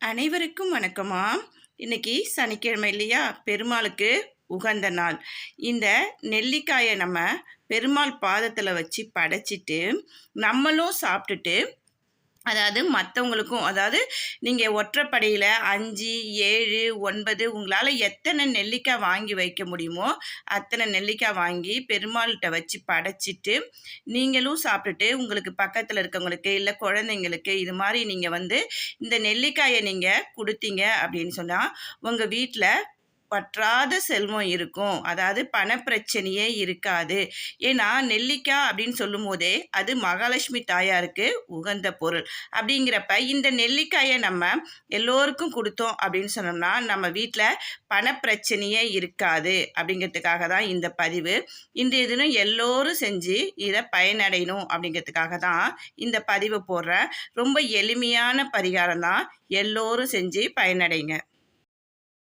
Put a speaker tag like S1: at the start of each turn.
S1: அனைவருக்கும் வணக்கமா. இன்னைக்கு சனிக்கிழமை இல்லையா? பெருமாளுக்கு உகந்த நாள். இந்த நெல்லிக்காயை நம்ம பெருமாள் பாதத்தில் வச்சு படைச்சிட்டு நம்மளும் சாப்பிட்டுட்டு அதாவது மற்றவங்களுக்கும் அதாவது நீங்கள் ஒற்றைப்படையில் அஞ்சு ஏழு ஒன்பது உங்களால் எத்தனை நெல்லிக்காய் வாங்கி வைக்க முடியுமோ அத்தனை நெல்லிக்காய் வாங்கி பெருமாள்கிட்ட வச்சு படைச்சிட்டு நீங்களும் சாப்பிட்டுட்டு உங்களுக்கு பக்கத்தில் இருக்கவங்களுக்கு இல்லை குழந்தைங்களுக்கு இது மாதிரி நீங்கள் வந்து இந்த நெல்லிக்காயை நீங்கள் கொடுத்தீங்க அப்படின்னு சொன்னால் உங்கள் வீட்டில் பற்றாத செல்வம் இருக்கும். அதாவது பணப்பிரச்சனையே இருக்காது. ஏன்னா நெல்லிக்காய் அப்படின்னு சொல்லும் போதே அது மகாலட்சுமி தாயாருக்கு உகந்த பொருள். அப்படிங்கிறப்ப இந்த நெல்லிக்காயை நம்ம எல்லோருக்கும் கொடுத்தோம் அப்படின்னு சொன்னோம்னா நம்ம வீட்டில் பணப்பிரச்சனையே இருக்காது அப்படிங்கிறதுக்காக தான் இந்த பதிவு. இன்றைய தினம் எல்லோரும் செஞ்சு இதை பயனடையணும் அப்படிங்கிறதுக்காக தான் இந்த பதிவு போடுறேன். ரொம்ப எளிமையான பரிகாரம் தான். எல்லோரும் செஞ்சு பயனடைங்க.